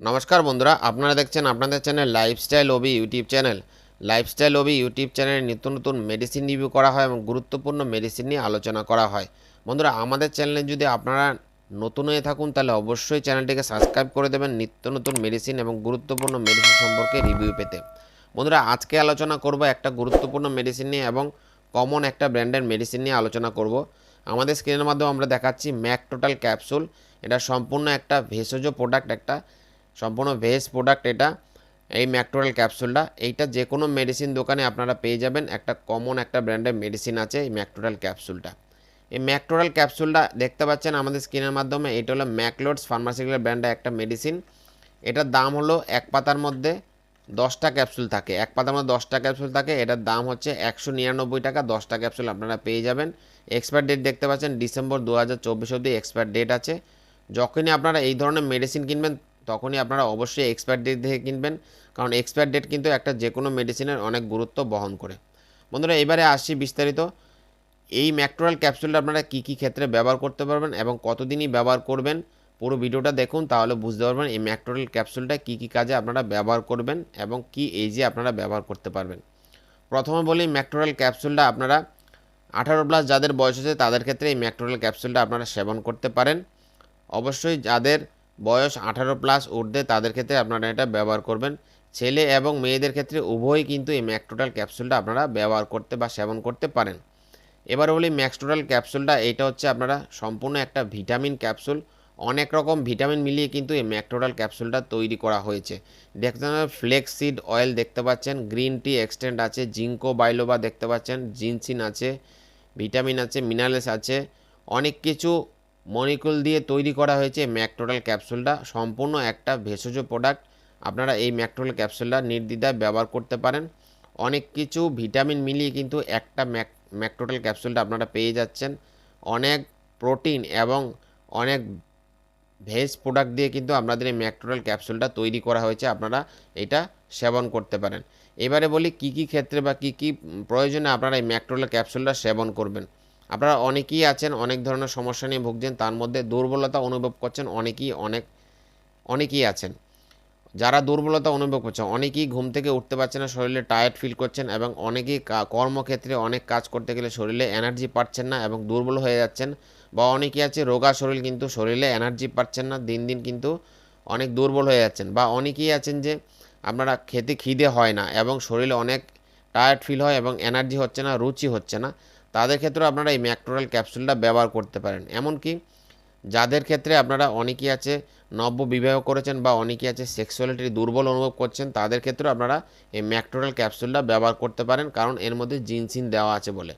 নমস্কার বন্ধুরা, আপনারা দেখছেন আপনাদের channel lifestyle OB YouTube channel lifestyle OB YouTube চ্যানেলে নিত্য নতুন মেডিসিন রিভিউ করা হয় এবং গুরুত্বপূর্ণ মেডিসিন নিয়ে আলোচনা করা হয়। বন্ধুরা, আমাদের চ্যানেলে যদি আপনারা নতুন হয়ে থাকুন, তাহলে অবশ্যই চ্যানেলটিকে সাবস্ক্রাইব করে দেবেন নিত্য নতুন মেডিসিন এবং গুরুত্বপূর্ণ মেডিসিন সম্পর্কে রিভিউ পেতে। বন্ধুরা, আজকে আলোচনা করব একটা গুরুত্বপূর্ণ মেডিসিন নিয়ে এবং কমন একটা ব্র্যান্ডের মেডিসিন নিয়ে আলোচনা করব। আমাদের স্ক্রিনের মাধ্যমে আমরা দেখাচ্ছি ম্যাক টোটাল ক্যাপসুল এটা সম্পূর্ণ একটা ভেষজ প্রোডাক্ট একটা সম্পূর্ণ ভেজ প্রোডাক্ট এটা, এই ম্যাকটোরাল ক্যাপসুলটা, এইটা যে কোনো মেডিসিন দোকানে আপনারা পেয়ে যাবেন, একটা কমন একটা ব্র্যান্ডের মেডিসিন আছে এই ম্যাকটোরাল ক্যাপসুলটা। এই ম্যাকটোরাল ক্যাপসুলটা দেখতে পাচ্ছেন আমাদের স্ক্রিনের মাধ্যমে, এটা হলো ম্যাকলোডস ফার্মাসিউটিক্যাল ব্র্যান্ডের একটা মেডিসিন এটার দাম হলো এক পাতার মধ্যে দশটা ক্যাপসুল থাকে, এক পাতার মধ্যে দশটা ক্যাপসুল থাকে, এটার দাম হচ্ছে একশো নিরানব্বই টাকা, দশটা ক্যাপসুল আপনারা পেয়ে যাবেন। এক্সপায়ার ডেট দেখতে পাচ্ছেন ডিসেম্বর দু হাজার চব্বিশ অবধি এক্সপায়ার ডেট আছে। যখনই আপনারা এই ধরনের মেডিসিন কিনবেন তখনই আপনারা অবশ্যই এক্সপায়ার ডেট দেখে কিনবেন। কারণ এক্সপায়ার ডেট কিন্তু একটা যে কোনো মেডিসিনের অনেক গুরুত্ব বহন করে। বন্ধুরা, এবারে আসছি বিস্তারিত। এই ম্যাকটোরাল ক্যাপসুলটা আপনারা কী কী ক্ষেত্রে ব্যবহার করতে পারবেন এবং কতদিনই ব্যবহার করবেন, পুরো ভিডিওটা দেখুন, তাহলে বুঝতে পারবেন এই ম্যাকটোরাল ক্যাপসুলটা কী কী কাজে আপনারা ব্যবহার করবেন এবং কি এজে আপনারা ব্যবহার করতে পারবেন। প্রথমে বলি, ম্যাকটোরাল ক্যাপসুলটা আপনারা আঠারো প্লাস যাদের বয়স আছে, তাদের ক্ষেত্রে এই ম্যাকটোরাল ক্যাপসুলটা আপনারা সেবন করতে পারেন। অবশ্যই যাদের বয়স আঠারো প্লাস ঊর্ধ্বে তাদের ক্ষেত্রে আপনারা এটা ব্যবহার করবেন। ছেলে এবং মেয়েদের ক্ষেত্রে উভয়ই কিন্তু এই ম্যাকটোটাল ক্যাপসুলটা আপনারা ব্যবহার করতে বা সেবন করতে পারেন। এবার বলি ম্যাক্সটোটাল ক্যাপসুলটা এইটা হচ্ছে আপনারা সম্পূর্ণ একটা ভিটামিন ক্যাপসুল অনেক রকম ভিটামিন মিলিয়ে কিন্তু এই ম্যাকটোটাল ক্যাপসুলটা তৈরি করা হয়েছে। দেখতে ফ্লেক্স সিড অয়েল দেখতে পাচ্ছেন গ্রিন টি এক্সটেন্ট আছে জিঙ্কো বাইলোবা দেখতে পাচ্ছেন জিনসিন আছে ভিটামিন আছে মিনারেলস আছে, অনেক কিছু মলিকুল দিয়ে তৈরি করা হয়েছে ম্যাকটোটাল ক্যাপসুলটা। সম্পূর্ণ একটা ভেষজ প্রোডাক্ট। আপনারা এই ম্যাকটোটাল ক্যাপসুলটা নির্দ্বিধায় ব্যবহার করতে পারেন। অনেক কিছু ভিটামিন মিলিয়ে কিন্তু একটা ম্যাক ম্যাকটোটাল ক্যাপসুলটা আপনারা পেয়ে যাচ্ছেন। অনেক প্রোটিন এবং অনেক ভেজ প্রোডাক্ট দিয়ে কিন্তু আপনাদের এই ম্যাকটোটাল ক্যাপসুলটা তৈরি করা হয়েছে। আপনারা এটা সেবন করতে পারেন। এবারে বলি কি কি ক্ষেত্রে বা কি কি প্রয়োজনে আপনারা এই ম্যাকটোটাল ক্যাপসুলটা সেবন করবেন। আপনারা অনেকেই আছেন, অনেক ধরনের সমস্যা নিয়ে ভুগছেন, তার মধ্যে দুর্বলতা অনুভব করছেন অনেকেই, অনেক, অনেকেই আছেন। যারা দুর্বলতা অনুভব করছেন, অনেকেই ঘুম থেকে উঠতে পারছেন না, শরীরে টায়ার্ড ফিল করছেন এবং অনেকেই কর্মক্ষেত্রে অনেক কাজ করতে গেলে শরীরে এনার্জি পাচ্ছেন না এবং দুর্বল হয়ে যাচ্ছেন বা অনেকেই আছে রোগা শরীর কিন্তু শরীরে এনার্জি পাচ্ছেন না, দিন দিন কিন্তু অনেক দুর্বল হয়ে যাচ্ছেন বা অনেকেই আছেন যে আপনারা খেতে খিদে হয় না এবং শরীরে অনেক টায়ার্ড ফিল হয় এবং এনার্জি হচ্ছে না, রুচি হচ্ছে না। তাদের ক্ষেত্রেও আপনারা এই ম্যাকটোরাল ক্যাপসুলটা ব্যবহার করতে পারেন। এমনকি যাদের ক্ষেত্রে আপনারা অনেকেই আছে নব্য বিবাহ করেছেন বা অনেকেই আছে সেক্সুয়ালিটি দুর্বল অনুভব করছেন, তাদের ক্ষেত্রেও আপনারা এই ম্যাকটোরাল ক্যাপসুলটা ব্যবহার করতে পারেন, কারণ এর মধ্যে জিনসিন দেওয়া আছে বলে।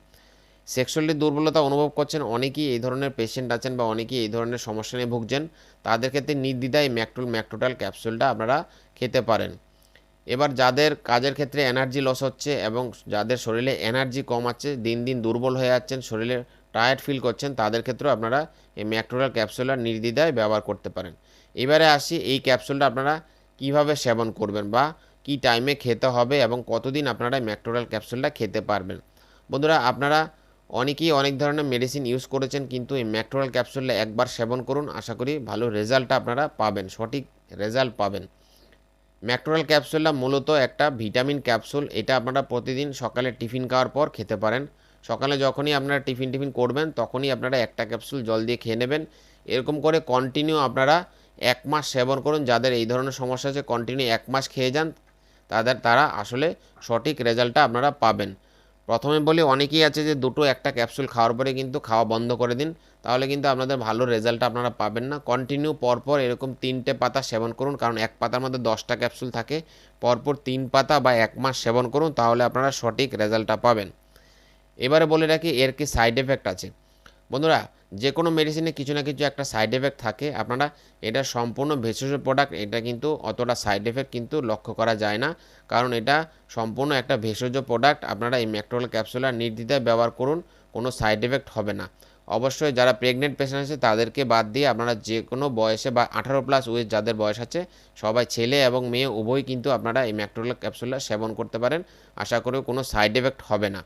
সেক্সুয়ালি দুর্বলতা অনুভব করছেন, অনেকেই এই ধরনের পেশেন্ট আছেন বা অনেকেই এই ধরনের সমস্যা নিয়ে ভুগছেন, তাদের ক্ষেত্রে নির্দ্বিধায় ম্যাকটুল ম্যাকটোটাল ক্যাপসুলটা আপনারা খেতে পারেন। এবার যাদের কাজের ক্ষেত্রে এনার্জি লস হচ্ছে এবং যাদের শরীরে এনার্জি কম আছে, দিন দিন দুর্বল হয়ে যাচ্ছেন, শরীরে টায়ার্ড ফিল করছেন, তাদের ক্ষেত্রেও আপনারা এই ম্যাকটোরাল ক্যাপসুলার নির্দ্বিধায় ব্যবহার করতে পারেন। এবারে আসি, এই ক্যাপসুলটা আপনারা কীভাবে সেবন করবেন বা কি টাইমে খেতে হবে এবং কতদিন আপনারা ম্যাকটোরাল ক্যাপসুলটা খেতে পারবেন। বন্ধুরা, আপনারা অনেকেই অনেক ধরনের মেডিসিন ইউজ করেছেন, কিন্তু এই ম্যাকটোরাল ক্যাপসুলটা একবার সেবন করুন, আশা করি ভালো রেজাল্টটা আপনারা পাবেন, সঠিক রেজাল্ট পাবেন। ম্যাকটোরাল ক্যাপসুলটা মূলত একটা ভিটামিন ক্যাপসুল। এটা আপনারা প্রতিদিন সকালে টিফিন খাওয়ার পর খেতে পারেন। সকালে যখনই আপনারা টিফিন টিফিন করবেন, তখনই আপনারা একটা ক্যাপসুল জল দিয়ে খেয়ে নেবেন। এরকম করে কন্টিনিউ আপনারা এক মাস সেবন করুন। যাদের এই ধরনের সমস্যা আছে কন্টিনিউ এক মাস খেয়ে যান। তাদের, তারা আসলে সঠিক রেজাল্টটা আপনারা পাবেন। প্রথমে বলি অনেকেই আছে যে দুটো একটা ক্যাপসুল খাওয়ার পরে কিন্তু খাওয়া বন্ধ করে দিন। তাহলে কিন্তু আপনাদের ভালো রেজাল্ট আপনারা পাবেন না। কন্টিনিউ পরপর এরকম তিনটে পাতা সেবন করুন। কারণ এক পাতার মধ্যে দশটা ক্যাপসুল থাকে। পরপর তিন পাতা বা এক মাস সেবন করুন, তাহলে আপনারা সঠিক রেজাল্টটা পাবেন। এবারে বলে রাখি, এর কি সাইড এফেক্ট আছে? বন্ধুরা যে কোনো মেডিসিনে কিছু না কিছু একটা সাইড এফেক্ট থাকে। আপনারা এটা সম্পূর্ণ ভেষজ প্রোডাক্ট এটা কিন্তু অতটা সাইড এফেক্ট কিন্তু লক্ষ্য করা যায় না। কারণ এটা সম্পূর্ণ একটা ভেষজ প্রোডাক্ট আপনারা এই ম্যাকটোল ক্যাপসুলার নির্দ্বিধায় ব্যবহার করুন, কোনো সাইড এফেক্ট হবে না। অবশ্যই যারা প্রেগনেন্ট পেশেন্ট আছে, তাদেরকে বাদ দিয়ে আপনারা যে কোনো বয়সে বা আঠারো প্লাস উইথ যাদের বয়স আছে, সবাই ছেলে এবং মেয়ে, উভয়ই কিন্তু আপনারা এই ম্যাকটোল ক্যাপসুলটা সেবন করতে পারেন। আশা করি কোনো সাইড এফেক্ট হবে না।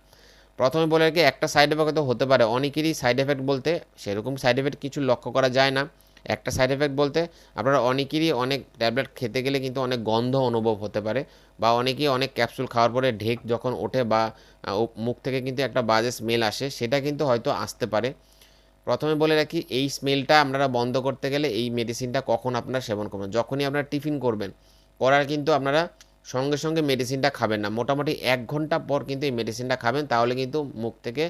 প্রথমে বলে রাখি, একটা সাইড এফেক্ট হতে পারে। অনেকেরই সাইড এফেক্ট বলতে সেরকম সাইড এফেক্ট কিছু লক্ষ্য করা যায় না। একটা সাইড এফেক্ট বলতে আপনারা অনেকেরই অনেক ট্যাবলেট খেতে গেলে কিন্তু অনেক গন্ধ অনুভব হতে পারে বা অনেকেই অনেক ক্যাপসুল খাওয়ার পরে ঢেক যখন ওঠে বা মুখ থেকে কিন্তু একটা বাজে স্মেল আসে, সেটা কিন্তু হয়তো আসতে পারে। প্রথমে বলে রাখি, এই স্মেলটা আপনারা বন্ধ করতে গেলে এই মেডিসিনটা কখন আপনারা সেবন করবেন? যখনই আপনারা টিফিন করবেন, করার কিন্তু আপনারা সঙ্গে সঙ্গে মেডিসিনটা খাবেন না। মোটামুটি এক ঘণ্টা পর কিন্তু এই মেডিসিনটা খাবেন, তাহলে কিন্তু মুখ থেকে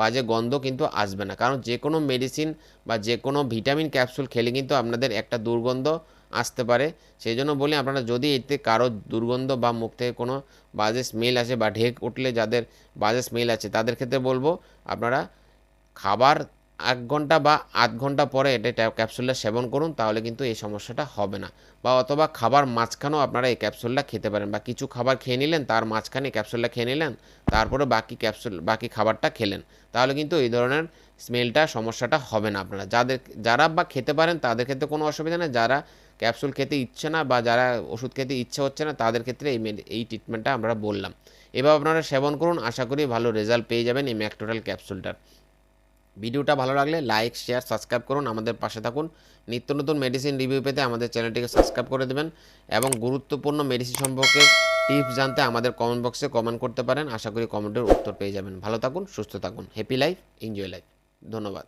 বাজে গন্ধ কিন্তু আসবে না। কারণ যে কোনো মেডিসিন বা যে কোনো ভিটামিন ক্যাপসুল খেলে কিন্তু আপনাদের একটা দুর্গন্ধ আসতে পারে। সেই জন্য বলি আপনারা যদি এতে কারও দুর্গন্ধ বা মুখ থেকে কোনো বাজে স্মেল আসে বা ঢেক উঠলে যাদের বাজে স্মেল আছে, তাদের ক্ষেত্রে বলব আপনারা খাবার এক ঘণ্টা বা আধ ঘণ্টা পরে এটা ক্যাপসুলটা সেবন করুন, তাহলে কিন্তু এই সমস্যাটা হবে না। বা অথবা খাবার মাঝখানেও আপনারা এই ক্যাপসুলটা খেতে পারেন বা কিছু খাবার খেয়ে নিলেন, তার মাঝখানে ক্যাপসুলটা খেয়ে নিলেন, তারপরে বাকি ক্যাপসুল, বাকি খাবারটা খেলেন, তাহলে কিন্তু এই ধরনের স্মেলটা, সমস্যাটা হবে না আপনারা। যাদের, যারা বা খেতে পারেন, তাদের ক্ষেত্রে কোনো অসুবিধা নেই। যারা ক্যাপসুল খেতে ইচ্ছে না বা যারা ওষুধ খেতে ইচ্ছে হচ্ছে না, তাদের ক্ষেত্রে এই এই ট্রিটমেন্টটা আমরা বললাম। এবার আপনারা সেবন করুন, আশা করি ভালো রেজাল্ট পেয়ে যাবেন এই ম্যাকটোটাল ক্যাপসুলটার। ভিডিওটা ভালো লাগলে লাইক, শেয়ার, সাবস্ক্রাইব করুন, আমাদের পাশে থাকুন। নিত্য নতুন মেডিসিন রিভিউ পেতে আমাদের চ্যানেলটিকে সাবস্ক্রাইব করে দেবেন এবং গুরুত্বপূর্ণ মেডিসিন সম্পর্কে টিপস জানতে আমাদের কমেন্ট বক্সে কমেন্ট করতে পারেন। আশা করি কমেন্টের উত্তর পেয়ে যাবেন। ভালো থাকুন, সুস্থ থাকুন। হ্যাপি লাইফ এনজয় লাইফ ধন্যবাদ।